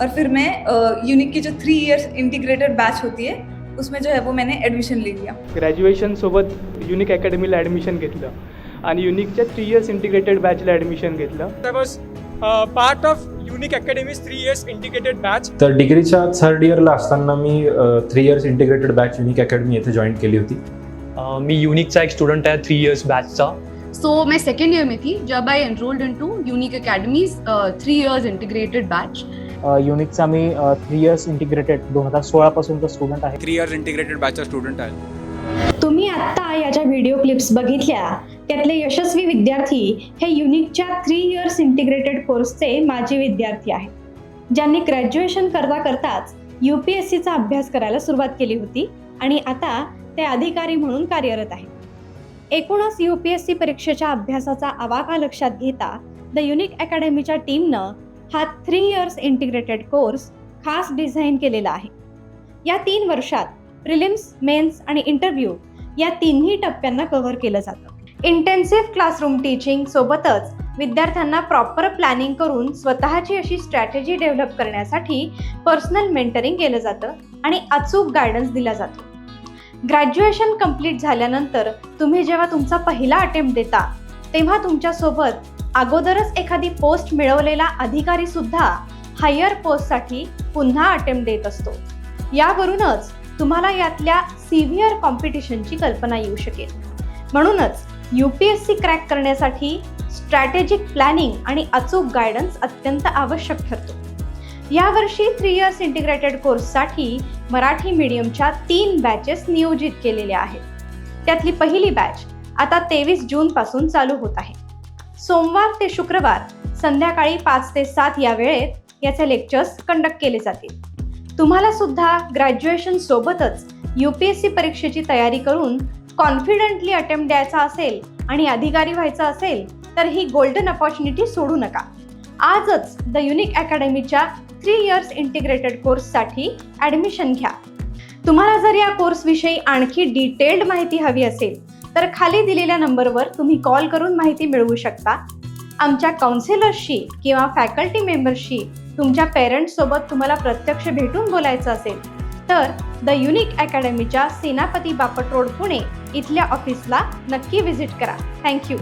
और फिर मैं यूनिक की जो थ्री इयर्स इंटीग्रेटेड बैच होती है उसमें जो है वो मैंने एडमिशन ले लिया। ग्रॅज्युएशनसोबत युनिक अकॅडमीला ॲडमिशन घेतलं. आणि युनिकच्या थ्री इयर्स इंटिग्रेटेड बॅचला ॲडमिशन घेतलं. Part of Unique Academy's three years integrated batch. तर डिग्रीच्या थर्ड इयरला असताना मी three years integrated batch unique academy येथे जॉईन केली होती. मी युनिकचा एक स्टुडंट आहे थ्री इयर्स बॅचचा सो मैं सेकेंड ईयर में थी जब I enrolled in to unique academy's three years integrated batch युनिकचा मी थ्री इयर्स इंटिग्रेटेड दोन हजार सोळापासूनचा स्टुडंट आहे. थ्री इयर्स इंटिग्रेटेड बॅचचा स्टुडंट आहे. तुम्ही आत्ता या ज्या व्हिडिओ क्लिप्स बघितल्या. त्यातले यशस्वी विद्यार्थी हे युनिकच्या थ्री इयर्स इंटिग्रेटेड कोर्सचे माजी विद्यार्थी आहेत. ज्यांनी ग्रॅज्युएशन करता करताच यू पी एस सीचा अभ्यास करायला सुरुवात केली होती आणि आता ते अधिकारी म्हणून कार्यरत आहेत. एकूणच यू पी एस सी परीक्षेच्या अभ्यासाचा आवाका लक्षात घेता द युनिक अकॅडमीच्या टीमनं हा थ्री इयर्स इंटिग्रेटेड कोर्स खास डिझाईन केलेला आहे. या तीन वर्षात प्रिलिम्स मेन्स आणि इंटरव्ह्यू या तिन्ही टप्प्यांना कव्हर केलं जातं. इंटेन्सिव्ह क्लासरूम टीचिंग सोबतच विद्यार्थ्यांना प्रॉपर प्लॅनिंग करून स्वतःची अशी स्ट्रॅटेजी डेव्हलप करण्यासाठी पर्सनल मेंटरिंग केलं जातं आणि अचूक गायडन्स दिला जातो. ग्रॅज्युएशन कंप्लीट झाल्यानंतर तुम्ही जेव्हा तुमचा पहिला अटेम्प्ट देता तेव्हा तुमच्यासोबत अगोदरच एखादी पोस्ट मिळवलेला अधिकारी सुद्धा हायर पोस्टसाठी पुन्हा अटेम्प्ट देत असतो. यावरूनच तुम्हाला यातल्या सिव्हिअर कॉम्पिटिशनची कल्पना येऊ शकेल. म्हणूनच U P S C crack करण्यासाठी स्ट्रॅटेजिक प्लॅनिंग आणि अचूक गायडन्स अत्यंत आवश्यक ठरतो. यावर्षी थ्री इयर्स इंटिग्रेटेड कोर्ससाठी मराठी मीडियमच्या तीन बॅचेस नियोजित केलेल्या आहेत. त्यातली पहिली बॅच आता तेवीस जूनपासून चालू होत आहे. सोमवार ते शुक्रवार संध्याकाळी पाच ते सात या वेळेत याचे लेक्चर्स कंडक्ट केले जातील. तुम्हाला सुद्धा ग्रॅज्युएशन सोबतच यू पी एस सी परीक्षेची तयारी करून कॉन्फिडंटली अटेम्प्ट द्यायचा असेल आणि अधिकारी व्हायचा असेल तर ही गोल्डन अपॉर्च्युनिटी सोडू नका. आजच द युनिक अकॅडमीच्या थ्री इयर्स इंटिग्रेटेड कोर्ससाठी ॲडमिशन घ्या. तुम्हाला जर या कोर्सविषयी आणखी डिटेल्ड माहिती हवी असेल तर खाली दिलेल्या नंबरवर तुम्ही कॉल करून माहिती मिळवू शकता. आमच्या काउन्सिलरशी किंवा फॅकल्टी मेंबरशी तुमच्या पेरेंट्ससोबत तुम्हाला प्रत्यक्ष भेटून बोलायचं असेल तर द युनिक अकॅडमीच्या सेनापती बापट रोड पुणे इथल्या ऑफिसला नक्की व्हिजिट करा. थँक्यू